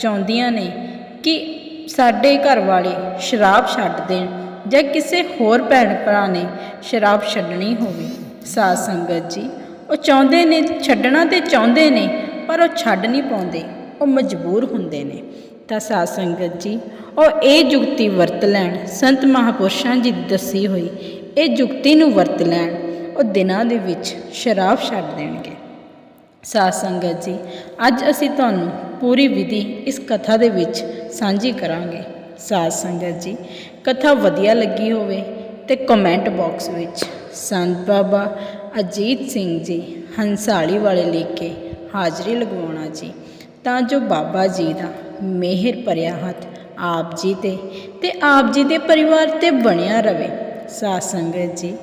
ਚਾਹੁੰਦੀਆਂ ਨੇ ਕਿ ਸਾਡੇ ਘਰ ਵਾਲੇ ਸ਼ਰਾਬ ਛੱਡ ਦੇਣ ਜਾਂ ਕਿਸੇ ਹੋਰ ਭੈਣ ਭਰਾ ਨੇ ਸ਼ਰਾਬ ਛੱਡਣੀ ਹੋਵੇ। ਸਾਧ ਸੰਗਤ ਜੀ, ਉਹ ਚਾਹੁੰਦੇ ਨੇ, ਛੱਡਣਾ ਤੇ ਚਾਹੁੰਦੇ ਨੇ, ਪਰ ਉਹ ਛੱਡ ਨਹੀਂ ਪਾਉਂਦੇ। ਉਹ ਮਜਬੂਰ ਹੁੰਦੇ ਨੇ। ਤਾਂ ਸਾਧ ਸੰਗਤ ਜੀ, ਉਹ ਇਹ ਜੁਗਤੀ ਵਰਤ ਲੈਣ। ਸੰਤ ਮਹਾਪੁਰਸ਼ਾਂ ਜੀ ਦੱਸੀ ਹੋਈ ਇਹ ਜੁਗਤੀ ਨੂੰ ਵਰਤ ਲੈਣ। ਉਹ ਦਿਨਾਂ ਦੇ ਵਿੱਚ ਸ਼ਰਾਬ ਛੱਡ ਦੇਣਗੇ। ਸਾਧ ਸੰਗਤ ਜੀ, ਅੱਜ ਅਸੀਂ ਤੁਹਾਨੂੰ ਪੂਰੀ ਵਿਧੀ ਇਸ ਕਥਾ ਦੇ ਵਿੱਚ ਸਾਂਝੀ ਕਰਾਂਗੇ। ਸਾਧ ਸੰਗਤ ਜੀ, ਕਥਾ ਵਧੀਆ ਲੱਗੀ ਹੋਵੇ ਤੇ ਕਮੈਂਟ ਬਾਕਸ ਵਿੱਚ ਸੰਤ ਬਾਬਾ ਅਜੀਤ ਸਿੰਘ ਜੀ ਹੰਸਾਲੀ ਵਾਲੇ ਲਿਖ ਕੇ ਹਾਜ਼ਰੀ ਲਗਵਾਉਣਾ ਜੀ, ਤਾਂ ਜੋ ਬਾਬਾ ਜੀ ਦਾ ਮਿਹਰ ਭਰਿਆ ਹੱਥ ਆਪ ਜੀ ਤੇ ਤੇ ਆਪ ਜੀ ਦੇ ਪਰਿਵਾਰ ਤੇ ਬਣਿਆ ਰਵੇ। ਸਾਧ ਸੰਗਤ ਜੀ,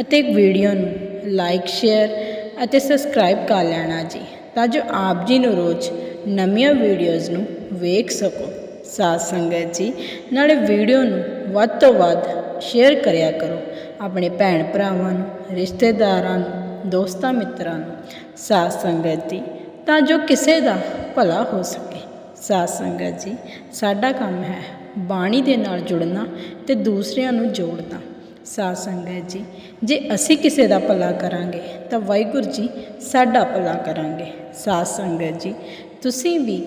ਅਤੇ ਵੀਡੀਓ ਨੂੰ ਲਾਈਕ ਸ਼ੇਅਰ ਅਤੇ ਸਬਸਕ੍ਰਾਈਬ ਕਰ ਲੈਣਾ ਜੀ, ਤਾਂ ਜੋ ਆਪ ਜੀ ਨੂੰ ਰੋਜ਼ ਨਵੀਆਂ ਵੀਡੀਓਜ਼ ਨੂੰ ਵੇਖ ਸਕੋ। ਸਾਧ ਸੰਗਤ ਜੀ, ਨਾਲੇ ਵੀਡੀਓ ਨੂੰ ਵੱਧ ਤੋਂ ਵੱਧ ਸ਼ੇਅਰ ਕਰਿਆ ਕਰੋ। ਆਪਣੇ ਭੈਣ ਭਰਾਵਾਂ ਨੂੰ, ਰਿਸ਼ਤੇਦਾਰਾਂ ਨੂੰ, ਦੋਸਤਾਂ ਮਿੱਤਰਾਂ ਨੂੰ ਸਾਧ ਸੰਗਤ ਜੀ, ਤਾਂ ਜੋ ਕਿਸੇ ਦਾ ਭਲਾ ਹੋ ਸਕੇ। ਸਾਧ ਸੰਗਤ ਜੀ, ਸਾਡਾ ਕੰਮ ਹੈ ਬਾਣੀ ਦੇ ਨਾਲ ਜੁੜਨਾ ਤੇ ਦੂਸਰਿਆਂ ਨੂੰ ਜੋੜਨਾ। ਸਾਧ ਸੰਗਤ ਜੀ, ਜੇ ਅਸੀਂ ਕਿਸੇ ਦਾ ਭਲਾ ਕਰਾਂਗੇ, ਤਾਂ ਵਾਹਿਗੁਰੂ ਜੀ ਸਾਡਾ ਭਲਾ ਕਰਾਂਗੇ। ਸਾਧ ਸੰਗਤ ਜੀ, ਤੁਸੀਂ ਵੀ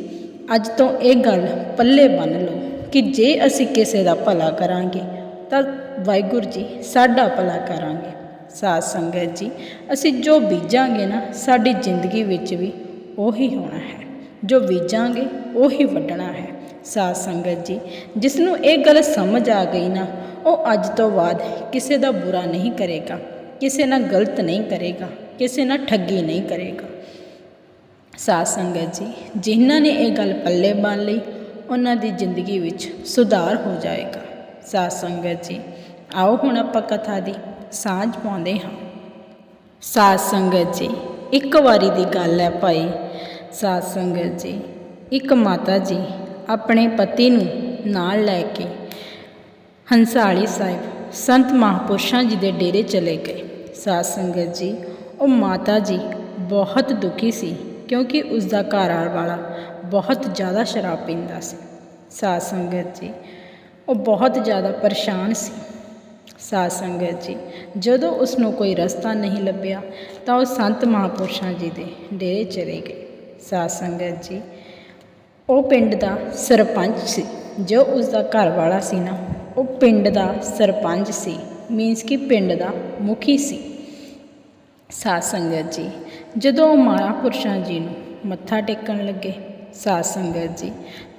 ਅੱਜ ਤੋਂ ਇਹ ਗੱਲ ਪੱਲੇ ਬੰਨ ਲਓ ਕਿ ਜੇ ਅਸੀਂ ਕਿਸੇ ਦਾ ਭਲਾ ਕਰਾਂਗੇ, ਤਾਂ ਵਾਹਿਗੁਰੂ ਜੀ ਸਾਡਾ ਭਲਾ ਕਰਾਂਗੇ। ਸਾਧ ਸੰਗਤ ਜੀ, ਅਸੀਂ ਜੋ ਬੀਜਾਂਗੇ ਨਾ, ਸਾਡੀ ਜ਼ਿੰਦਗੀ ਵਿੱਚ ਵੀ ਉਹੀ ਹੋਣਾ ਹੈ। ਜੋ ਬੀਜਾਂਗੇ, ਉਹੀ ਵੱਢਣਾ ਹੈ। ਸਾਧ ਸੰਗਤ ਜੀ ਜਿਸ ਨੂੰ ਇਹ ਗੱਲ ਸਮਝ ਆ ਗਈ ਨਾ ਉਹ ਅੱਜ ਤੋਂ ਬਾਅਦ ਕਿਸੇ ਦਾ ਬੁਰਾ ਨਹੀਂ ਕਰੇਗਾ, ਕਿਸੇ ਨਾਲ ਗਲਤ ਨਹੀਂ ਕਰੇਗਾ, ਕਿਸੇ ਨਾਲ ਠੱਗੀ ਨਹੀਂ ਕਰੇਗਾ। ਸਾਧ ਸੰਗਤ ਜੀ, ਜਿਨ੍ਹਾਂ ਨੇ ਇਹ ਗੱਲ ਪੱਲੇ ਬੰਨ ਲਈ, ਉਹਨਾਂ ਦੀ ਜ਼ਿੰਦਗੀ ਵਿੱਚ ਸੁਧਾਰ ਹੋ ਜਾਏਗਾ। ਸਾਧ ਸੰਗਤ ਜੀ, ਆਓ ਹੁਣ ਆਪਾਂ ਕਥਾ ਦੀ ਸਾਂਝ ਪਾਉਂਦੇ ਹਾਂ। ਸਾਧ ਸੰਗਤ ਜੀ, ਇੱਕ ਵਾਰੀ ਦੀ ਗੱਲ ਹੈ ਭਾਈ। ਸਾਧ ਸੰਗਤ ਜੀ, ਇੱਕ ਮਾਤਾ ਜੀ ਆਪਣੇ ਪਤੀ ਨੂੰ ਨਾਲ ਲੈ ਕੇ ਹੰਸਾਲੀ ਸਾਹਿਬ, ਸੰਤ ਮਹਾਪੁਰਸ਼ਾਂ ਜੀ ਦੇ ਡੇਰੇ ਚਲੇ ਗਏ। ਸਾਧ ਸੰਗਤ ਜੀ, ਉਹ ਮਾਤਾ ਜੀ ਬਹੁਤ ਦੁਖੀ ਸੀ, ਕਿਉਂਕਿ ਉਸ ਦਾ ਘਰ ਵਾਲਾ ਬਹੁਤ ਜ਼ਿਆਦਾ ਸ਼ਰਾਬ ਪੀਂਦਾ ਸੀ। ਸਾਧ ਸੰਗਤ ਜੀ, ਉਹ ਬਹੁਤ ਜ਼ਿਆਦਾ ਪਰੇਸ਼ਾਨ ਸੀ। ਸਾਧ ਸੰਗਤ ਜੀ, ਜਦੋਂ ਉਸ ਨੂੰ ਕੋਈ ਰਸਤਾ ਨਹੀਂ ਲੱਭਿਆ, ਤਾਂ ਉਹ ਸੰਤ ਮਹਾਪੁਰਸ਼ਾਂ ਜੀ ਦੇ ਡੇਰੇ ਚਲੇ ਗਏ। ਸਾਧ ਸੰਗਤ ਜੀ, ਉਹ ਪਿੰਡ ਦਾ ਸਰਪੰਚ ਸੀ, ਜੋ ਉਸ ਦਾ ਘਰ ਵਾਲਾ ਸੀ ਨਾ। ਉਹ ਪਿੰਡ ਦਾ ਸਰਪੰਚ ਸੀ ਮੀਨਸ ਕਿ ਪਿੰਡ ਦਾ ਮੁਖੀ ਸੀ। ਸਾਧ ਸੰਗਤ ਜੀ, ਜਦੋਂ ਉਹ ਮਹਾਪੁਰਸ਼ਾਂ ਜੀ ਨੂੰ ਮੱਥਾ ਟੇਕਣ ਲੱਗੇ ਸਾਧ ਸੰਗਤ ਜੀ,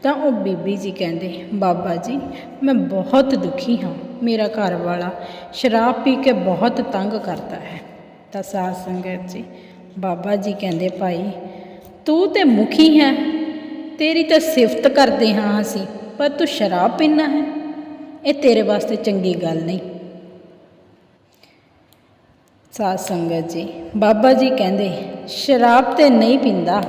ਤਾਂ ਉਹ ਬੀਬੀ ਜੀ ਕਹਿੰਦੇ, ਬਾਬਾ ਜੀ, ਮੈਂ ਬਹੁਤ ਦੁਖੀ ਹਾਂ। ਮੇਰਾ ਘਰ ਵਾਲਾ ਸ਼ਰਾਬ ਪੀ ਕੇ ਬਹੁਤ ਤੰਗ ਕਰਦਾ ਹੈ। ਤਾਂ ਸਾਧ ਸੰਗਤ ਜੀ, ਬਾਬਾ ਜੀ ਕਹਿੰਦੇ, ਭਾਈ, ਤੂੰ ਤੇ ਮੁਖੀ ਹੈ। ਤੇਰੀ ਤਾਂ ਸਿਫਤ ਕਰਦੇ ਹਾਂ ਅਸੀਂ, ਪਰ ਤੂੰ ਸ਼ਰਾਬ ਪੀਣਾ ਹੈ। ਇਹ ਤੇਰੇ ਵਾਸਤੇ ਚੰਗੀ ਗੱਲ ਨਹੀਂ। ਸਾਧ ਸੰਗਤ ਜੀ, ਬਾਬਾ ਜੀ ਕਹਿੰਦੇ, ਸ਼ਰਾਬ ਤੇ ਨਹੀਂ ਪੀਂਦਾ।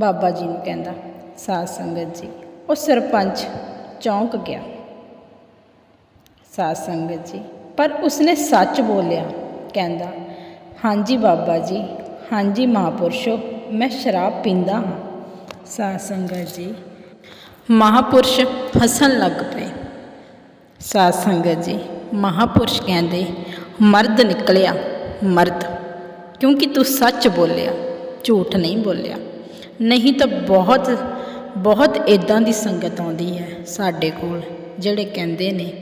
ਬਾਬਾ ਜੀ ਨੂੰ ਕਹਿੰਦਾ, ਸਾਧ ਸੰਗਤ ਜੀ, ਉਹ ਸਰਪੰਚ ਚੌਂਕ ਗਿਆ। ਸਾਧ ਸੰਗਤ ਜੀ, ਪਰ ਉਸਨੇ ਸੱਚ ਬੋਲਿਆ, ਕਹਿੰਦਾ, ਹਾਂਜੀ ਬਾਬਾ ਜੀ, ਹਾਂਜੀ ਮਹਾਪੁਰਸ਼ੋ, ਮੈਂ ਸ਼ਰਾਬ ਪੀਂਦਾ ਹਾਂ। ਸਾਧ ਸੰਗਤ ਜੀ, ਮਹਾਪੁਰਸ਼ ਹੱਸਣ ਲੱਗ ਪਏ। ਸਾਧ ਸੰਗਤ ਜੀ ਮਹਾਪੁਰਸ਼ ਕਹਿੰਦੇ ਮਰਦ ਨਿਕਲਿਆ, ਮਰਦ। ਕਿਉਂਕਿ ਤੂੰ ਸੱਚ ਬੋਲਿਆ, ਝੂਠ ਨਹੀਂ ਬੋਲਿਆ। ਨਹੀਂ ਤਾਂ ਬਹੁਤ ਬਹੁਤ ਇਦਾਂ ਦੀ ਸੰਗਤ ਆਉਂਦੀ ਹੈ ਸਾਡੇ ਕੋਲ, ਜਿਹੜੇ ਕਹਿੰਦੇ ਨੇ,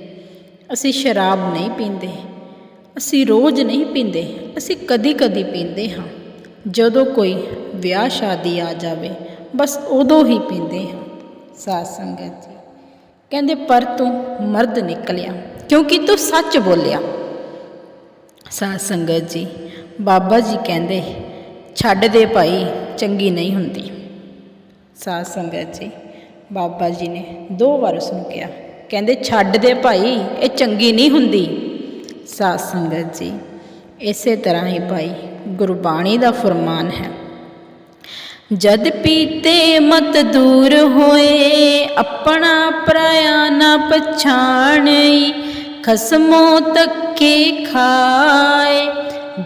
ਅਸੀਂ ਸ਼ਰਾਬ ਨਹੀਂ ਪੀਂਦੇ, ਅਸੀਂ ਰੋਜ਼ ਨਹੀਂ ਪੀਂਦੇ, ਅਸੀਂ ਕਦੀ-ਕਦੀ ਪੀਂਦੇ ਹਾਂ। ਜਦੋਂ ਕੋਈ ਵਿਆਹ ਸ਼ਾਦੀ ਆ ਜਾਵੇ, ਬਸ ਉਦੋਂ ਹੀ ਪੀਂਦੇ ਹਾਂ, ਸਾਧ ਸੰਗਤ ਜੀ। ਕਹਿੰਦੇ, ਪਰ ਤੂੰ ਮਰਦ ਨਿਕਲਿਆ, ਕਿਉਂਕਿ ਤੂੰ ਸੱਚ ਬੋਲਿਆ। ਸਾਧ ਸੰਗਤ ਜੀ, ਬਾਬਾ ਜੀ ਕਹਿੰਦੇ, ਛੱਡ ਦੇ ਭਾਈ, ਚੰਗੀ ਨਹੀਂ ਹੁੰਦੀ। ਸਾਧ ਸੰਗਤ ਜੀ, ਬਾਬਾ ਜੀ ਨੇ ਦੋ ਵਾਰ ਉਸ ਨੂੰ ਕਿਹਾ, ਕਹਿੰਦੇ, ਛੱਡ ਦੇ ਭਾਈ, ਇਹ ਚੰਗੀ ਨਹੀਂ ਹੁੰਦੀ। ਸਾਧ ਸੰਗਤ ਜੀ, ਇਸੇ ਤਰ੍ਹਾਂ ਹੀ ਭਾਈ, ਗੁਰਬਾਣੀ ਦਾ ਫਰਮਾਨ ਹੈ। ਜਦ ਪੀਤੇ ਮਤ ਦੂਰ ਹੋਏ, ਆਪਣਾ ਪਰਾਇਆ ਨਾ ਪਛਾਣਈ, ਖਸਮੋ ਤੱਕੇ ਖਾਏ।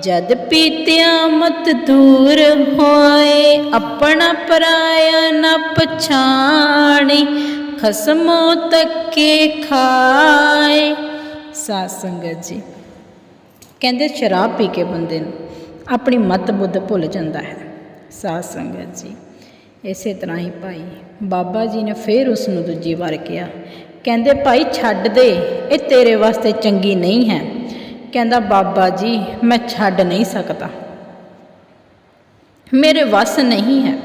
ਜਦ ਪੀਤਿਆ ਮਤ ਦੂਰ ਹੋਏ, ਆਪਣਾ ਪਰਾਇਆ ਨਾ ਪਛਾਣੀ ਖਸਮੋ ਤੱਕੇ ਖਾਏ। ਸਾਧ ਸੰਗਤ ਜੀ, ਕਹਿੰਦੇ ਸ਼ਰਾਬ ਪੀ ਕੇ ਬੰਦੇ ਨੂੰ ਆਪਣੀ ਮਤ ਬੁੱਧ ਭੁੱਲ ਜਾਂਦਾ ਹੈ। ਸਾਧ ਸੰਗਤ ਜੀ। ਇਸੇ ਤਰ੍ਹਾਂ ਹੀ ਭਾਈ, ਬਾਬਾ ਜੀ ਨੇ ਫੇਰ ਉਸ ਨੂੰ ਦੂਜੀ ਵਾਰ ਕਿਹਾ। ਕਹਿੰਦੇ, ਭਾਈ, ਛੱਡ ਦੇ, ਇਹ ਤੇਰੇ ਵਾਸਤੇ ਚੰਗੀ ਨਹੀਂ ਹੈ। ਕਹਿੰਦਾ, ਬਾਬਾ ਜੀ, ਮੈਂ ਛੱਡ ਨਹੀਂ ਸਕਦਾ। ਮੇਰੇ ਵੱਸ ਨਹੀਂ ਹੈ।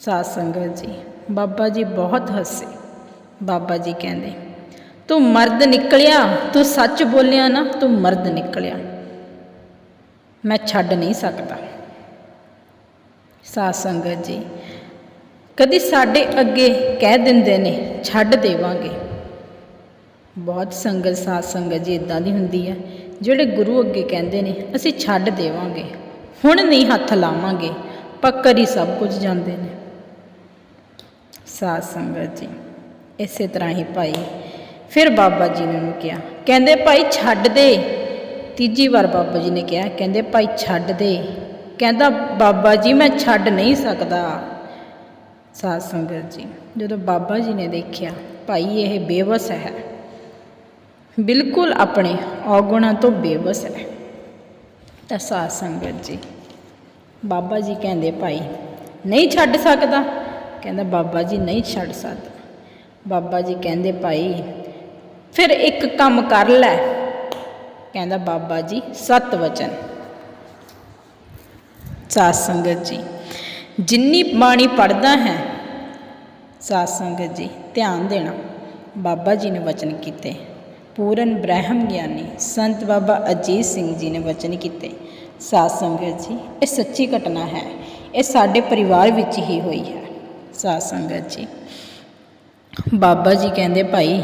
ਸਾਧ ਸੰਗਤ ਜੀ, ਬਾਬਾ ਜੀ ਬਹੁਤ ਹੱਸੇ। ਬਾਬਾ ਜੀ ਕਹਿੰਦੇ, ਤੂੰ ਮਰਦ ਨਿਕਲਿਆ, ਤੂੰ ਸੱਚ ਬੋਲਿਆ ਨਾ, ਤੂੰ ਮਰਦ ਨਿਕਲਿਆ। ਮੈਂ ਛੱਡ ਨਹੀਂ ਸਕਦਾ। ਸਾਧ ਸੰਗਤ ਜੀ। ਕਦੀ ਸਾਡੇ ਅੱਗੇ ਕਹਿ ਦਿੰਦੇ ਨੇ, ਛੱਡ ਦੇਵਾਂਗੇ। ਬਹੁਤ ਸੰਗਤ, ਸਾਧ ਸੰਗਤ ਜੀ ਇਦਾਂ ਦੀ ਹੁੰਦੀ ਹੈ ਜਿਹੜੇ ਗੁਰੂ ਅੱਗੇ ਕਹਿੰਦੇ ਨੇ, ਅਸੀਂ ਛੱਡ ਦੇਵਾਂਗੇ। ਹੁਣ ਨਹੀਂ ਹੱਥ ਲਾਵਾਂਗੇ, ਪੱਕਰ ਹੀ ਸਭ ਕੁਝ ਜਾਂਦੇ ਨੇ। ਸਾਧ ਸੰਗਤ ਜੀ, ਇਸੇ ਤਰ੍ਹਾਂ ਹੀ ਭਾਈ, ਫਿਰ ਬਾਬਾ ਜੀ ਨੇ ਉਹਨੂੰ ਕਿਹਾ, ਕਹਿੰਦੇ ਭਾਈ ਛੱਡ ਦੇ। ਤੀਜੀ ਵਾਰ ਬਾਬਾ ਜੀ ਨੇ ਕਿਹਾ, ਕਹਿੰਦੇ ਭਾਈ ਛੱਡ ਦੇ। ਕਹਿੰਦਾ, ਬਾਬਾ ਜੀ, ਮੈਂ ਛੱਡ ਨਹੀਂ ਸਕਦਾ। ਸਾਧ ਸੰਗਤ ਜੀ, ਜਦੋਂ ਬਾਬਾ ਜੀ ਨੇ ਦੇਖਿਆ, ਭਾਈ, ਇਹ ਬੇਵਸ ਹੈ। ਬਿਲਕੁਲ ਆਪਣੇ ਔਗੁਣਾਂ ਤੋਂ ਬੇਵਸ ਹੈ। ਤਾਂ ਸਾਧ ਸੰਗਤ ਜੀ, ਬਾਬਾ ਜੀ ਕਹਿੰਦੇ, ਭਾਈ, ਨਹੀਂ ਛੱਡ ਸਕਦਾ। ਕਹਿੰਦਾ, ਬਾਬਾ ਜੀ, ਨਹੀਂ ਛੱਡ ਸਕਦਾ। ਬਾਬਾ ਜੀ ਕਹਿੰਦੇ, ਭਾਈ, ਫਿਰ ਇੱਕ ਕੰਮ ਕਰ ਲੈ। ਕਹਿੰਦਾ, ਬਾਬਾ ਜੀ, ਸਤ ਵਚਨ। ਸਾਧ ਸੰਗਤ ਜੀ। ਜਿੰਨੀ ਬਾਣੀ ਪੜਦਾ ਹੈ, ਸਾਧ ਸੰਗਤ ਜੀ, ਧਿਆਨ ਦੇਣਾ। ਬਾਬਾ ਜੀ ਨੇ ਵਚਨ ਕੀਤੇ। ਪੂਰਨ ਬ੍ਰਹਮ ਗਿਆਨੀ ਸੰਤ ਬਾਬਾ ਅਜੀਤ ਸਿੰਘ ਜੀ ਨੇ ਵਚਨ ਕੀਤੇ। ਸਾਧ ਸੰਗਤ ਜੀ, ਇਹ ਸੱਚੀ ਘਟਨਾ ਹੈ। ਇਹ ਸਾਡੇ ਪਰਿਵਾਰ ਵਿੱਚ ਹੀ ਹੋਈ ਹੈ। ਸਾਧ ਸੰਗਤ ਜੀ, ਬਾਬਾ ਜੀ ਕਹਿੰਦੇ, ਭਾਈ,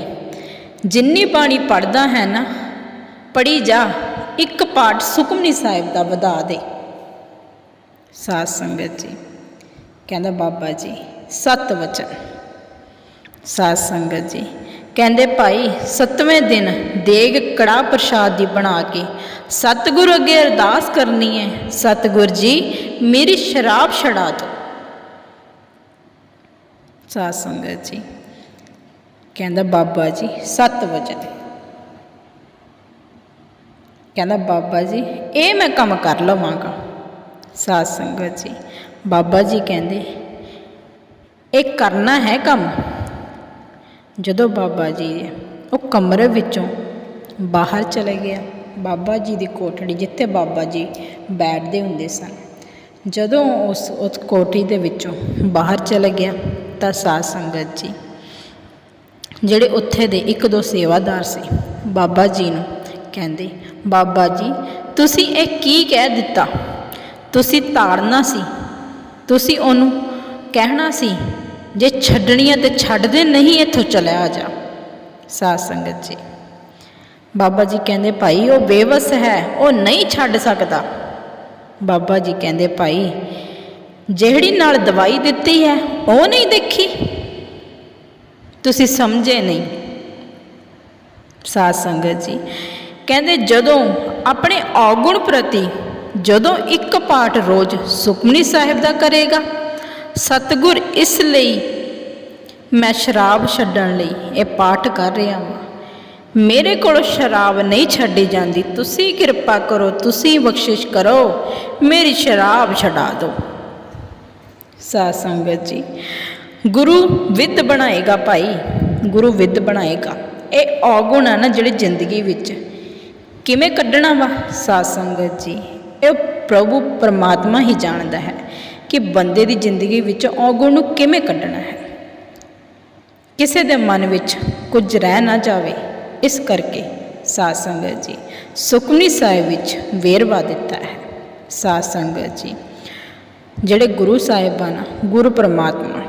ਜਿੰਨੀ ਬਾਣੀ ਪੜਦਾ ਹੈ ਨਾ ਪੜੀ ਜਾ, ਇੱਕ ਪਾਠ ਸੁਖਮਨੀ ਸਾਹਿਬ ਦਾ ਵਧਾ ਦੇ। ਸਾਧ ਸੰਗਤ ਜੀ। ਕਹਿੰਦਾ ਬਾਬਾ ਜੀ, ਸਤ ਵਚਨ। ਸਾਧ ਸੰਗਤ ਜੀ, ਕਹਿੰਦੇ ਭਾਈ, ਸੱਤਵੇਂ ਦਿਨ ਦੇਗ ਕੜਾ ਪ੍ਰਸ਼ਾਦ ਦੀ ਬਣਾ ਕੇ ਸਤਿਗੁਰ ਅੱਗੇ ਅਰਦਾਸ ਕਰਨੀ ਹੈ। ਸਤਿਗੁਰ ਜੀ, ਮੇਰੀ ਸ਼ਰਾਬ ਛਡਾ ਦਿਓ। ਸਾਧ ਸੰਗਤ ਜੀ, ਕਹਿੰਦਾ ਬਾਬਾ ਜੀ, ਸਤ ਵਜੇ ਕਹਿੰਦਾ ਬਾਬਾ ਜੀ, ਇਹ ਮੈਂ ਕੰਮ ਕਰ ਲਵਾਂਗਾ। ਸਾਧ ਸੰਗਤ ਜੀ। ਬਾਬਾ ਜੀ ਕਹਿੰਦੇ, ਇਹ ਕਰਨਾ ਹੈ ਕੰਮ। ਜਦੋਂ ਬਾਬਾ ਜੀ ਉਹ ਕਮਰੇ ਵਿੱਚੋਂ ਬਾਹਰ ਚਲੇ ਗਿਆ, ਬਾਬਾ ਜੀ ਦੀ ਕੋਠੜੀ ਜਿੱਥੇ ਬਾਬਾ ਜੀ ਬੈਠਦੇ ਹੁੰਦੇ ਸਨ, ਜਦੋਂ ਉਸ ਉਸ ਕੋਠੀ ਦੇ ਵਿੱਚੋਂ ਬਾਹਰ ਚਲੇ ਗਿਆ, ਤਾਂ ਸਾਧ ਸੰਗਤ ਜੀ, ਜਿਹੜੇ ਉੱਥੇ ਦੇ ਇੱਕ ਦੋ ਸੇਵਾਦਾਰ ਸੀ, ਬਾਬਾ ਜੀ ਨੂੰ ਕਹਿੰਦੇ, ਬਾਬਾ ਜੀ, ਤੁਸੀਂ ਇਹ ਕੀ ਕਹਿ ਦਿੱਤਾ? ਤੁਸੀਂ ਤਾੜਨਾ ਸੀ। ਤੁਸੀਂ ਉਹਨੂੰ ਕਹਿਣਾ ਸੀ, ਜੇ ਛੱਡਣੀ ਹੈ ਤੇ ਛੱਡ ਦੇ ਨਹੀਂ ਇੱਥੋਂ ਚਲਿਆ ਜਾ। ਸਾਧ ਸੰਗਤ ਜੀ। ਬਾਬਾ ਜੀ ਕਹਿੰਦੇ, ਭਾਈ, ਉਹ ਬੇਵਸ ਹੈ, ਉਹ ਨਹੀਂ ਛੱਡ ਸਕਦਾ। ਬਾਬਾ ਜੀ ਕਹਿੰਦੇ, ਭਾਈ, ਜਿਹੜੀ ਨਾਲ ਦਵਾਈ ਦਿੱਤੀ ਹੈ, ਉਹ ਨਹੀਂ ਦੇਖੀ? ਤੁਸੀਂ ਸਮਝੇ ਨਹੀਂ। ਸਾਧ ਸੰਗਤ ਜੀ ਕਹਿੰਦੇ, ਜਦੋਂ ਆਪਣੇ ਔਗੁਣ ਪ੍ਰਤੀ ਜਦੋਂ ਇੱਕ ਪਾਠ ਰੋਜ਼ ਸੁਖਮਨੀ ਸਾਹਿਬ ਦਾ ਕਰੇਗਾ, ਸਤਿਗੁਰ ਇਸ ਲਈ ਮੈਂ ਸ਼ਰਾਬ ਛੱਡਣ ਲਈ ਇਹ ਪਾਠ ਕਰ ਰਿਹਾ ਹਾਂ। ਮੇਰੇ ਕੋਲ ਸ਼ਰਾਬ ਨਹੀਂ ਛੱਡੀ ਜਾਂਦੀ, ਤੁਸੀਂ ਕਿਰਪਾ ਕਰੋ, ਤੁਸੀਂ ਬਖਸ਼ਿਸ਼ ਕਰੋ, ਮੇਰੀ ਸ਼ਰਾਬ ਛਡਾ ਦਿਓ। ਸਾਧ ਸੰਗਤ ਜੀ, ਗੁਰੂ ਵਿਦ ਬਣਾਏਗਾ ਭਾਈ, ਗੁਰੂ ਵਿਦ ਬਣਾਏਗਾ। ਇਹ ਔਗੁਣ ਆ ਨਾ ਜਿਹੜੇ ਜ਼ਿੰਦਗੀ ਵਿੱਚ। ਕਿਵੇਂ ਕੱਢਣਾ ਵਾ? ਸਾਧ ਸੰਗਤ ਜੀ ਇਹ ਪ੍ਰਭੂ ਪਰਮਾਤਮਾ ਹੀ ਜਾਣਦਾ ਹੈ ਕਿ ਬੰਦੇ ਦੀ ਜ਼ਿੰਦਗੀ ਵਿੱਚ ਔਗੁਣ ਨੂੰ ਕਿਵੇਂ ਕੱਢਣਾ ਹੈ। ਕਿਸੇ ਦੇ ਮਨ ਵਿੱਚ ਕੁਝ ਰਹਿ ਨਾ ਜਾਵੇ, ਇਸ ਕਰਕੇ ਸਾਧ ਸੰਗਤ ਜੀ ਸੁਖਮਨੀ ਸਾਹਿਬ ਵਿੱਚ ਵੇਰਵਾ ਦਿੱਤਾ ਹੈ। ਸਾਧ ਸੰਗਤ ਜੀ, ਜਿਹੜੇ ਗੁਰੂ ਸਾਹਿਬਾਨ, ਗੁਰੂ ਪਰਮਾਤਮਾ,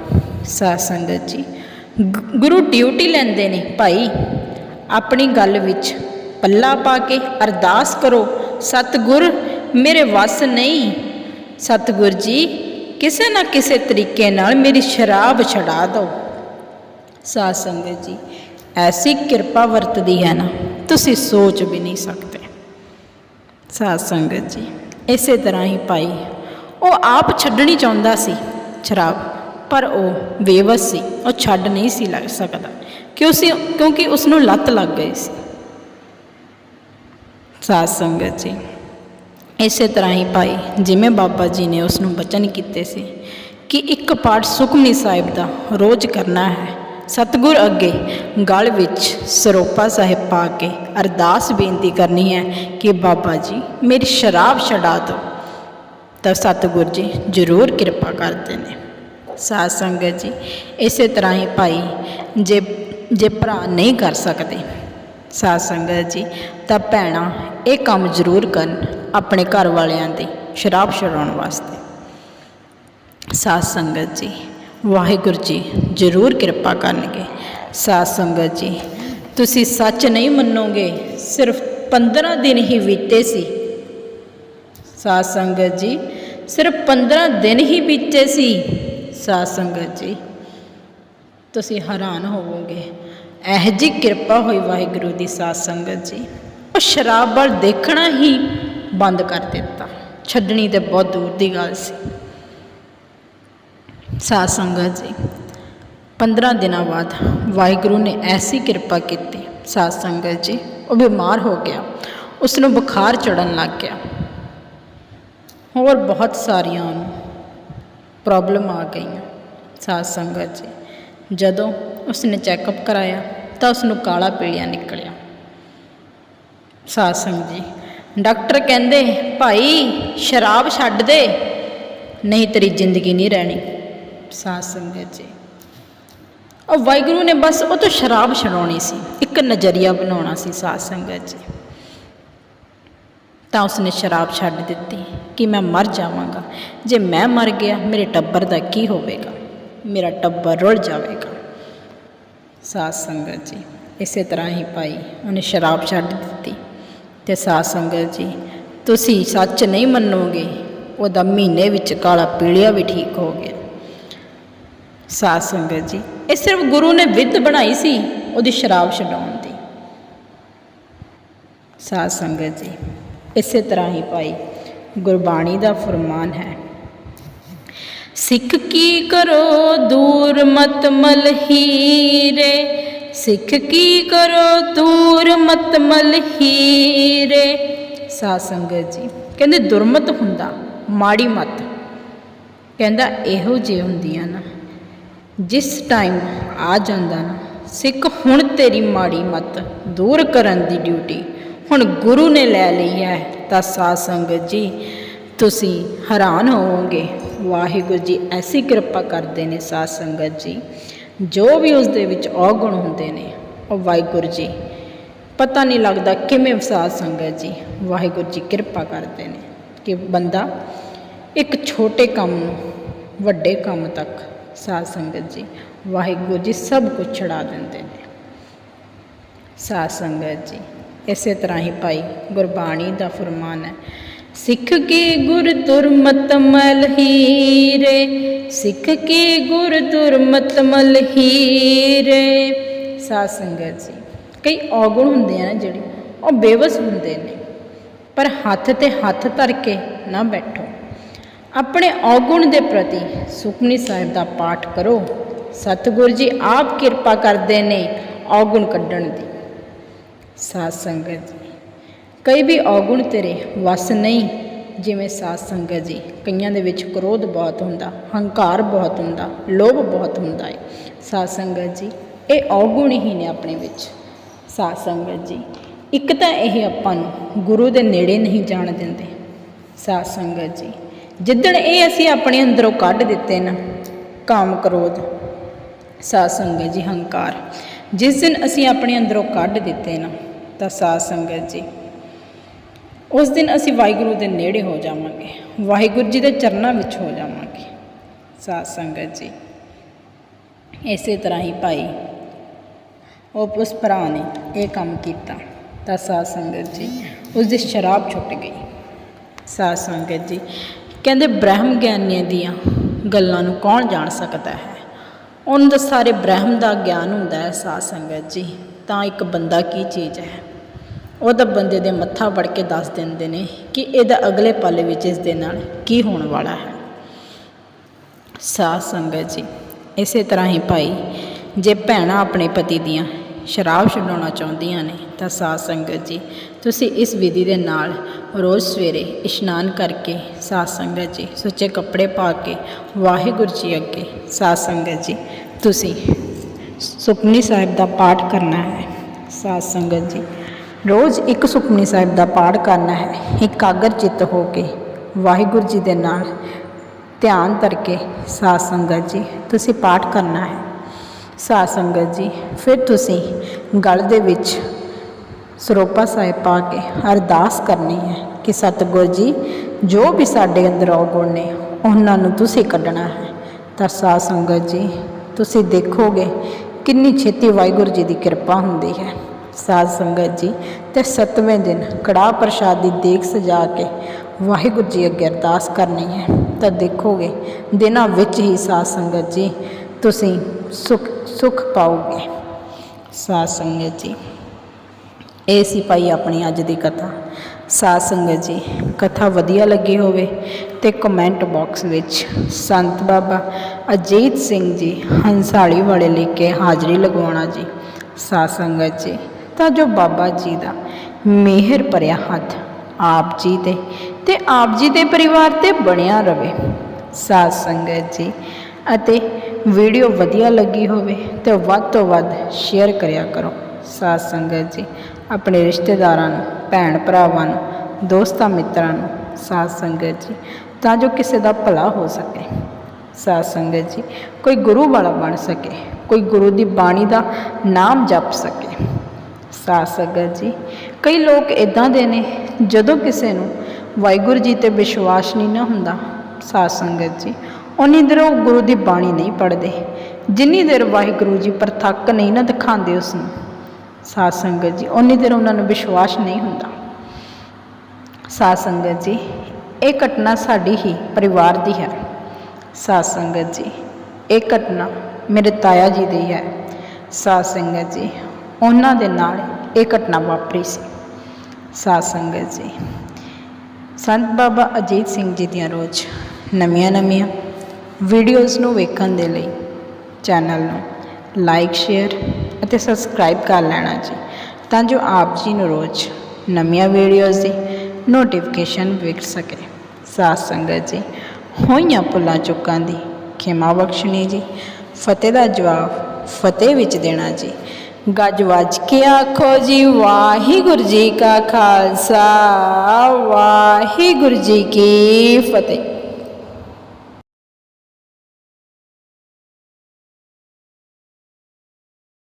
ਸਾਧ ਸੰਗਤ ਜੀ ਗੁਰੂ ਡਿਊਟੀ ਲੈਂਦੇ ਨੇ, ਭਾਈ, ਆਪਣੀ ਗੱਲ ਵਿੱਚ ਪੱਲਾ ਪਾ ਕੇ ਅਰਦਾਸ ਕਰੋ, ਸਤਿਗੁਰ ਮੇਰੇ ਵੱਸ ਨਹੀਂ। ਸਤਿਗੁਰ ਜੀ, ਕਿਸੇ ਨਾ ਕਿਸੇ ਤਰੀਕੇ ਨਾਲ ਮੇਰੀ ਸ਼ਰਾਬ ਛਡਾ ਦਿਓ। ਸਾਧ ਸੰਗਤ ਜੀ, ਐਸੀ ਕਿਰਪਾ ਵਰਤਦੀ ਹੈ ਨਾ, ਤੁਸੀਂ ਸੋਚ ਵੀ ਨਹੀਂ ਸਕਦੇ। ਸਾਧ ਸੰਗਤ ਜੀ, ਇਸੇ ਤਰ੍ਹਾਂ ਹੀ ਭਾਈ, ਉਹ ਆਪ ਛੱਡਣੀ ਚਾਹੁੰਦਾ ਸੀ ਸ਼ਰਾਬ, ਪਰ ਉਹ ਬੇਵਸ ਸੀ, ਉਹ ਛੱਡ ਨਹੀਂ ਸੀ ਲੱਗ ਸਕਦਾ, ਕਿਉਂ ਸੀ, ਕਿਉਂਕਿ ਉਸ ਨੂੰ ਲੱਤ ਲੱਗ ਗਈ ਸੀ। ਸਾਧ ਸੰਗਤ ਜੀ ਇਸੇ ਤਰ੍ਹਾਂ ਹੀ ਭਾਈ, ਜਿਵੇਂ ਬਾਬਾ ਜੀ ਨੇ ਉਸ ਨੂੰ ਬਚਨ ਕੀਤੇ ਸੀ ਕਿ ਇੱਕ ਪਾਠ ਸੁਖਮਨੀ ਸਾਹਿਬ ਦਾ ਰੋਜ਼ ਕਰਨਾ ਹੈ। ਸਤਿਗੁਰ ਅੱਗੇ ਗਲ ਵਿੱਚ ਸਰੋਪਾ ਸਾਹਿਬ ਪਾ ਕੇ ਅਰਦਾਸ ਬੇਨਤੀ ਕਰਨੀ ਹੈ ਕਿ ਬਾਬਾ ਜੀ, ਮੇਰੀ ਸ਼ਰਾਬ ਛਡਾ ਦਿਓ। ਤਾਂ ਸਤਿਗੁਰ ਜੀ ਜ਼ਰੂਰ ਕਿਰਪਾ ਕਰਦੇ ਨੇ। ਸਾਧ ਸੰਗਤ ਜੀ, ਇਸੇ ਤਰ੍ਹਾਂ ਹੀ ਭਾਈ, ਜੇ ਜੇ ਭਰਾ ਨਹੀਂ ਕਰ ਸਕਦੇ, ਸਾਧ ਸੰਗਤ ਜੀ, ਤਾਂ ਭੈਣਾਂ, ਇਹ ਕੰਮ ਜ਼ਰੂਰ ਕਰਨ ਆਪਣੇ ਘਰ ਵਾਲਿਆਂ ਦੀ ਸ਼ਰਾਬ ਛਡਾਉਣ ਵਾਸਤੇ। ਸਾਧ ਸੰਗਤ ਜੀ, ਵਾਹਿਗੁਰੂ ਜੀ, ਜ਼ਰੂਰ ਕਿਰਪਾ ਕਰਨਗੇ। ਸਾਧ ਸੰਗਤ ਜੀ, ਤੁਸੀਂ ਸੱਚ ਨਹੀਂ ਮੰਨੋਗੇ, ਸਿਰਫ 15 ਦਿਨ ਹੀ ਬੀਤੇ ਸੀ। ਸਾਧ ਸੰਗਤ ਜੀ, ਸਿਰਫ 15 ਦਿਨ ਹੀ ਬੀਤੇ ਸੀ। ਸਾਧ ਸੰਗਤ ਜੀ, ਤੁਸੀਂ ਹੈਰਾਨ ਹੋਵੋਗੇ, ਇਹ ਜੀ ਕਿਰਪਾ ਹੋਈ ਵਾਹਿਗੁਰੂ ਦੀ ਸਾਧ ਸੰਗਤ ਜੀ। ਉਹ ਸ਼ਰਾਬ ਵੱਲ ਦੇਖਣਾ ਹੀ ਬੰਦ ਕਰ ਦਿੱਤਾ। ਛੱਡਣੀ ਤੇ ਬਹੁਤ ਦੂਰ ਦੀ ਗੱਲ ਸੀ। ਸਾਧ ਸੰਗਤ ਜੀ 15 ਦਿਨਾਂ ਬਾਅਦ ਵਾਹਿਗੁਰੂ ਨੇ ਐਸੀ ਕਿਰਪਾ ਕੀਤੀ। ਸਾਧ ਸੰਗਤ ਜੀ, ਉਹ ਬਿਮਾਰ ਹੋ ਗਿਆ। ਉਸ ਨੂੰ ਬੁਖਾਰ ਚੜਨ ਲੱਗ ਗਿਆ। ਹੋਰ ਬਹੁਤ ਸਾਰੀਆਂ ਪ੍ਰੋਬਲਮ ਆ ਗਈਆਂ। ਸਾਧ ਸੰਗਤ ਜੀ, ਜਦੋਂ ਉਸਨੇ ਚੈੱਕਅਪ ਕਰਾਇਆ ਤਾਂ ਉਸ ਨੂੰ ਕਾਲਾ ਪੀਲੀਆ ਨਿਕਲਿਆ। ਸਾਧ ਸੰਗਤ ਜੀ ਡਾਕਟਰ ਕਹਿੰਦੇ, ਭਾਈ, ਸ਼ਰਾਬ ਛੱਡ ਦੇ, ਨਹੀਂ ਤੇਰੀ ਜ਼ਿੰਦਗੀ ਨਹੀਂ ਰਹਿਣੀ। ਸਾਧ ਸੰਗਤ ਜੀ। ਉਹ ਵਾਹਿਗੁਰੂ ਨੇ ਬਸ ਉਹ ਤੋਂ ਸ਼ਰਾਬ ਛਡਾਉਣੀ ਸੀ, ਇੱਕ ਨਜ਼ਰੀਆ ਬਣਾਉਣਾ ਸੀ ਸਾਧ ਸੰਗਤ ਜੀ। ਤਾਂ ਉਸਨੇ ਸ਼ਰਾਬ ਛੱਡ ਦਿੱਤੀ ਕਿ ਮੈਂ ਮਰ ਜਾਵਾਂਗਾ। ਜੇ ਮੈਂ ਮਰ ਗਿਆ, ਮੇਰੇ ਟੱਬਰ ਦਾ ਕੀ ਹੋਵੇਗਾ? ਮੇਰਾ ਟੱਬਰ ਰੁੜ ਜਾਵੇਗਾ। ਸਾਧ ਸੰਗਤ ਜੀ, ਇਸੇ ਤਰ੍ਹਾਂ ਹੀ ਭਾਈ, ਉਹਨੇ ਸ਼ਰਾਬ ਛੱਡ ਦਿੱਤੀ। ਤੇ ਸਾਧ ਸੰਗਤ ਜੀ, ਤੁਸੀਂ ਸੱਚ ਨਹੀਂ ਮੰਨੋਗੇ, ਉਹਦਾ ਮਹੀਨੇ ਵਿੱਚ ਕਾਲਾ ਪੀਲਿਆ ਵੀ ਠੀਕ ਹੋ ਗਿਆ। ਸਾਧ ਸੰਗਤ ਜੀ, ਇਹ ਸਿਰਫ ਗੁਰੂ ਨੇ ਵਿਧ ਬਣਾਈ ਸੀ, ਉਹਦੀ ਸ਼ਰਾਬ ਛਡਾਉਣ ਦੀ। ਸਾਧ ਸੰਗਤ ਜੀ, ਇਸੇ ਤਰ੍ਹਾਂ ਹੀ ਭਾਈ, ਗੁਰਬਾਣੀ ਦਾ ਫਰਮਾਨ ਹੈ, ਸਿੱਖ ਕੀ ਕਰੋ, ਦੂਰ ਮਤ ਮਲਹੀਰੇ ਸਿੱਖ ਕੀ ਕਰੋ? ਦੂਰ ਮਤਮਲ ਹੀਰੇ। ਸਾਧ ਸੰਗਤ ਜੀ, ਕਹਿੰਦੇ ਦੁਰਮਤ ਹੁੰਦਾ, ਮਾੜੀ ਮਤ। ਕਹਿੰਦਾ ਇਹੋ ਜਿਹੀ ਹੁੰਦੀਆਂ ਨਾ, ਜਿਸ ਟਾਈਮ ਆ ਜਾਂਦਾ ਨਾ, ਸਿੱਖ ਹੁਣ ਤੇਰੀ ਮਾੜੀ ਮਤ ਦੂਰ ਕਰਨ ਦੀ ਡਿਊਟੀ ਹੁਣ ਗੁਰੂ ਨੇ ਲੈ ਲਈ ਹੈ, ਤਾਂ ਸਾਧ ਸੰਗਤ ਜੀ, ਤੁਸੀਂ ਹੈਰਾਨ ਹੋਵੋਗੇ। ਵਾਹਿਗੁਰੂ ਜੀ, ਐਸੀ ਕਿਰਪਾ ਕਰਦੇ ਨੇ ਸਾਧ ਸੰਗਤ ਜੀ। ਜੋ ਵੀ ਉਸ ਦੇ ਵਿੱਚ ਔਗੁਣ ਹੁੰਦੇ ਨੇ, ਉਹ ਵਾਹਿਗੁਰੂ ਜੀ, ਪਤਾ ਨਹੀਂ ਲੱਗਦਾ ਕਿਵੇਂ ਸਾਧ ਸੰਗਤ ਜੀ। ਵਾਹਿਗੁਰੂ ਜੀ ਕਿਰਪਾ ਕਰਦੇ ਨੇ ਕਿ ਬੰਦਾ ਇੱਕ ਛੋਟੇ ਕੰਮ ਨੂੰ ਵੱਡੇ ਕੰਮ ਤੱਕ ਸਾਧ ਸੰਗਤ ਜੀ, ਵਾਹਿਗੁਰੂ ਜੀ ਸਭ ਕੁਝ ਛੜਾ ਦਿੰਦੇ ਨੇ। ਸਾਧ ਸੰਗਤ ਜੀ, ਇਸੇ ਤਰ੍ਹਾਂ ਹੀ ਭਾਈ ਗੁਰਬਾਣੀ ਦਾ ਫਰਮਾਨ ਹੈ ਸਿੱਖ ਕੇ ਗੁਰ ਦੁਰਮਤ ਮਲਹੀਰੇ ਸਿੱਖ ਕੇ ਗੁਰ ਦੁਰਮਤ ਮਲਹੀਰੇ ਸਾਧ ਸੰਗਤ ਜੀ, ਕਈ ਔਗੁਣ ਹੁੰਦੇ ਆ ਜਿਹੜੇ, ਉਹ ਬੇਵਸ ਹੁੰਦੇ ਨੇ। ਪਰ ਹੱਥ ਤੇ ਹੱਥ ਧਰ ਕੇ ਨਾ ਬੈਠੋ। ਆਪਣੇ ਔਗੁਣ ਦੇ ਪ੍ਰਤੀ ਸੁਖਮਨੀ ਸਾਹਿਬ ਦਾ ਪਾਠ ਕਰੋ। ਸਤਿਗੁਰੂ ਜੀ ਆਪ ਕਿਰਪਾ ਕਰਦੇ ਨੇ ਔਗੁਣ ਕੱਢਣ ਦੀ। ਸਾਧ ਸੰਗਤ ਜੀ ਕਈ ਵੀ ਔਗੁਣ ਤੇਰੇ ਵਸ ਨਹੀਂ, ਜਿਵੇਂ ਸਾਧ ਸੰਗਤ ਜੀ। ਕਈਆਂ ਦੇ ਵਿੱਚ ਕ੍ਰੋਧ ਬਹੁਤ ਹੁੰਦਾ, ਹੰਕਾਰ ਬਹੁਤ ਹੁੰਦਾ, ਲੋਭ ਬਹੁਤ ਹੁੰਦਾ ਹੈ ਸਾਧ ਸੰਗਤ ਜੀ, ਇਹ ਔਗੁਣ ਹੀ ਨੇ ਆਪਣੇ ਵਿੱਚ। ਸਾਧ ਸੰਗਤ ਜੀ, ਇੱਕ ਤਾਂ ਇਹ ਆਪਾਂ ਨੂੰ ਗੁਰੂ ਦੇ ਨੇੜੇ ਨਹੀਂ ਜਾਣ ਦਿੰਦੇ। ਸਾਧ ਸੰਗਤ ਜੀ, ਜਿੱਦਣ ਇਹ ਅਸੀਂ ਆਪਣੇ ਅੰਦਰੋਂ ਕੱਢ ਦਿੱਤੇ ਨਾ, ਕਾਮ ਕ੍ਰੋਧ, ਸਾਧ ਸੰਗਤ ਜੀ ਹੰਕਾਰ, ਜਿਸ ਦਿਨ ਅਸੀਂ ਆਪਣੇ ਅੰਦਰੋਂ ਕੱਢ ਦਿੱਤੇ ਨਾ, ਤਾਂ ਸਾਧ ਸੰਗਤ ਜੀ ਉਸ ਦਿਨ ਅਸੀਂ ਵਾਹਿਗੁਰੂ ਦੇ ਨੇੜੇ ਹੋ ਜਾਵਾਂਗੇ। ਵਾਹਿਗੁਰੂ ਜੀ ਦੇ ਚਰਨਾਂ ਵਿੱਚ ਹੋ ਜਾਵਾਂਗੇ। ਸਾਧ ਸੰਗਤ ਜੀ, ਇਸੇ ਤਰ੍ਹਾਂ ਹੀ ਭਾਈ, ਉਹ ਉਸ ਭਰਾ ਨੇ ਇਹ ਕੰਮ ਕੀਤਾ ਤਾਂ ਸਾਧ ਸੰਗਤ ਜੀ, ਉਸ ਦੀ ਸ਼ਰਾਬ ਛੁੱਟ ਗਈ। ਸਾਧ ਸੰਗਤ ਜੀ, ਕਹਿੰਦੇ ਬ੍ਰਹਮ ਗਿਆਨੀਆਂ ਦੀਆਂ ਗੱਲਾਂ ਨੂੰ ਕੌਣ ਜਾਣ ਸਕਦਾ ਹੈ? ਉਹਨਾਂ ਦਾ ਸਾਰੇ ਬ੍ਰਹਮ ਦਾ ਗਿਆਨ ਹੁੰਦਾ ਹੈ ਸਾਧ ਸੰਗਤ ਜੀ, ਤਾਂ ਇੱਕ ਬੰਦਾ ਕੀ ਚੀਜ਼ ਹੈ? ਉਹ ਤਾਂ ਬੰਦੇ ਦੇ ਮੱਥਾ ਵੜ ਕੇ ਦੱਸ ਦਿੰਦੇ ਨੇ ਕਿ ਇਹਦਾ ਅਗਲੇ ਪਲ ਵਿੱਚ ਇਸ ਦੇ ਨਾਲ ਕੀ ਹੋਣ ਵਾਲਾ ਹੈ। ਸਾਧ ਸੰਗਤ ਜੀ, ਇਸੇ ਤਰ੍ਹਾਂ ਹੀ ਭਾਈ, ਜੇ ਭੈਣਾਂ ਆਪਣੇ ਪਤੀ ਦੀਆਂ ਸ਼ਰਾਬ ਛਡਾਉਣਾ ਚਾਹੁੰਦੀਆਂ ਨੇ, ਤਾਂ ਸਾਧ ਸੰਗਤ ਜੀ, ਤੁਸੀਂ ਇਸ ਵਿਧੀ ਦੇ ਨਾਲ ਰੋਜ਼ ਸਵੇਰੇ ਇਸ਼ਨਾਨ ਕਰਕੇ ਸਾਧ ਸੰਗਤ ਜੀ, ਸੁੱਚੇ ਕੱਪੜੇ ਪਾ ਕੇ ਵਾਹਿਗੁਰੂ ਜੀ ਅੱਗੇ ਸਾਧ ਸੰਗਤ ਜੀ, ਤੁਸੀਂ ਸੁਖਮਨੀ ਸਾਹਿਬ ਦਾ ਪਾਠ ਕਰਨਾ ਹੈ। ਸਾਧ ਸੰਗਤ ਜੀ ਰੋਜ਼ ਇੱਕ ਸੁਖਮਨੀ ਸਾਹਿਬ ਦਾ ਪਾਠ ਕਰਨਾ ਹੈ। ਇਕਾਗਰ ਚਿੱਤ ਹੋ ਕੇ, ਵਾਹਿਗੁਰੂ ਜੀ ਦੇ ਨਾਲ ਧਿਆਨ ਕਰਕੇ ਸਾਧ ਸੰਗਤ ਜੀ, ਤੁਸੀਂ ਪਾਠ ਕਰਨਾ ਹੈ। ਸਾਧ ਸੰਗਤ ਜੀ, ਫਿਰ ਤੁਸੀਂ ਗਲ ਦੇ ਵਿੱਚ ਸਰੋਪਾ ਸਾਹਿਬ ਪਾ ਕੇ ਅਰਦਾਸ ਕਰਨੀ ਹੈ ਕਿ ਸਤਿਗੁਰ ਜੀ, ਜੋ ਵੀ ਸਾਡੇ ਅੰਦਰ ਔਗੁਣ ਨੇ, ਉਹਨਾਂ ਨੂੰ ਤੁਸੀਂ ਕੱਢਣਾ ਹੈ। ਤਾਂ ਸਾਧ ਸੰਗਤ ਜੀ, ਤੁਸੀਂ ਦੇਖੋਗੇ ਕਿੰਨੀ ਛੇਤੀ ਵਾਹਿਗੁਰੂ ਜੀ ਦੀ ਕਿਰਪਾ ਹੁੰਦੀ ਹੈ। ਸਾਧ ਸੰਗਤ ਜੀ, ਤੇ ਸੱਤਵੇਂ ਦਿਨ ਕੜਾਹ ਪ੍ਰਸ਼ਾਦ ਦੀ ਦੇਖ ਸਜਾ ਕੇ ਵਾਹਿਗੁਰੂ ਜੀ ਅੱਗੇ ਅਰਦਾਸ ਕਰਨੀ ਹੈ। ਤਾਂ ਦੇਖੋਗੇ, ਦਿਨਾਂ ਵਿੱਚ ਹੀ ਸਾਧ ਸੰਗਤ ਜੀ, ਤੁਸੀਂ ਸੁਖ ਸੁਖ ਪਾਓਗੇ। ਸਾਧ ਸੰਗਤ ਜੀ, ਇਹ ਸੀ ਭਾਈ ਆਪਣੀ ਅੱਜ ਦੀ ਕਥਾ। ਸਾਧ ਸੰਗਤ ਜੀ, ਕਥਾ ਵਧੀਆ ਲੱਗੀ ਹੋਵੇ ਤੇ ਕਮੈਂਟ ਬਾਕਸ ਵਿੱਚ ਸੰਤ ਬਾਬਾ ਅਜੀਤ ਸਿੰਘ ਜੀ ਹੰਸਾਲੀ ਵਾਲੇ ਲਿਖ ਕੇ ਹਾਜ਼ਰੀ ਲਗਵਾਉਣਾ ਜੀ। ਸਾਧ ਸੰਗਤ ਜੀ ਤਾਂ ਜੋ ਬਾਬਾ ਜੀ ਦਾ ਮਿਹਰ ਭਰਿਆ ਹੱਥ ਆਪ ਜੀ ਤੇ ਤੇ ਆਪ ਜੀ ਦੇ ਪਰਿਵਾਰ ਤੇ ਬਣਿਆ ਰਵੇ। ਸਾਧ ਸੰਗਤ ਜੀ, ਅਤੇ ਵੀਡੀਓ ਵਧੀਆ ਲੱਗੀ ਹੋਵੇ ਤੇ ਵੱਧ ਤੋਂ ਵੱਧ ਸ਼ੇਅਰ ਕਰਿਆ ਕਰੋ। ਸਾਧ ਸੰਗਤ ਜੀ, ਆਪਣੇ ਰਿਸ਼ਤੇਦਾਰਾਂ ਨੂੰ, ਭੈਣ ਭਰਾਵਾਂ ਨੂੰ, ਦੋਸਤਾਂ ਮਿੱਤਰਾਂ ਨੂੰ ਸਾਧ ਸੰਗਤ ਜੀ, ਤਾਂ ਜੋ ਕਿਸੇ ਦਾ ਭਲਾ ਹੋ ਸਕੇ। ਸਾਧ ਸੰਗਤ ਜੀ, ਕੋਈ ਗੁਰੂ ਵਾਲਾ ਬਣ ਸਕੇ, ਕੋਈ ਗੁਰੂ ਦੀ ਬਾਣੀ ਦਾ ਨਾਮ ਜਪ ਸਕੇ। ਸਾਧ ਸੰਗਤ ਜੀ। ਕਈ ਲੋਕ ਇਦਾਂ ਦੇ ਨੇ, ਜਦੋਂ ਕਿਸੇ ਨੂੰ ਵਾਹਿਗੁਰੂ ਜੀ ਤੇ ਵਿਸ਼ਵਾਸ ਨਹੀਂ ਨਾ ਹੁੰਦਾ ਸਾਧ ਸੰਗਤ ਜੀ ਉਨੀ ਦੇਰ ਉਹ ਗੁਰੂ ਦੀ ਬਾਣੀ ਨਹੀਂ ਪੜ੍ਹਦੇ। ਜਿੰਨੀ ਦੇਰ ਵਾਹਿਗੁਰੂ ਜੀ ਪ੍ਰਤੱਖ ਨਹੀਂ ਨਾ ਦਿਖਾਉਂਦੇ ਉਸ ਨੂੰ ਸਾਧ ਸੰਗਤ ਜੀ ਉਨੀ ਦੇਰ ਉਹਨਾਂ ਨੂੰ ਵਿਸ਼ਵਾਸ ਨਹੀਂ ਹੁੰਦਾ। ਸਾਧ ਸੰਗਤ ਜੀ, ਇਹ ਘਟਨਾ ਸਾਡੀ ਹੀ ਪਰਿਵਾਰ ਦੀ ਹੈ। ਸਾਧ ਸੰਗਤ ਜੀ, ਇਹ ਘਟਨਾ ਮੇਰੇ ਤਾਇਆ ਜੀ ਦੀ ਹੈ। ਸਾਧ ਸੰਗਤ ਜੀ ਉਹਨਾਂ ਦੇ ਨਾਲ ਇਹ ਘਟਨਾ ਵਾਪਰੀ ਸੀ। ਸਾਧ ਸੰਗਤ ਜੀ, ਸੰਤ ਬਾਬਾ ਅਜੀਤ ਸਿੰਘ ਜੀ ਦੀਆਂ ਰੋਜ਼ ਨਵੀਆਂ ਨਵੀਆਂ ਵੀਡੀਓਜ਼ ਨੂੰ ਵੇਖਣ ਦੇ ਲਈ ਚੈਨਲ ਨੂੰ ਲਾਈਕ ਸ਼ੇਅਰ ਅਤੇ ਸਬਸਕ੍ਰਾਈਬ ਕਰ ਲੈਣਾ ਜੀ, ਤਾਂ ਜੋ ਆਪ ਜੀ ਨੂੰ ਰੋਜ਼ ਨਵੀਆਂ ਵੀਡੀਓਜ਼ ਦੀ ਨੋਟੀਫਿਕੇਸ਼ਨ ਵੇਖ ਸਕੇ। ਸਾਧ ਸੰਗਤ ਜੀ, ਹੋਈਆਂ ਭੁੱਲਾਂ ਚੁੱਕਾਂ ਦੀ ਖਿਮਾ ਬਖਸ਼ਣੀ ਜੀ, ਫਤਿਹ ਦਾ ਜਵਾਬ ਫਤਿਹ ਵਿੱਚ ਦੇਣਾ ਜੀ। ਗੱਜ ਵੱਜ ਕੇ ਆਖੋ ਜੀ ਵਾਹਿਗੁਰੂ ਜੀ ਕਾ ਖਾਲਸਾ ਵਾਹਿਗੁਰੂ ਜੀ ਕੀ ਫਤਿਹ।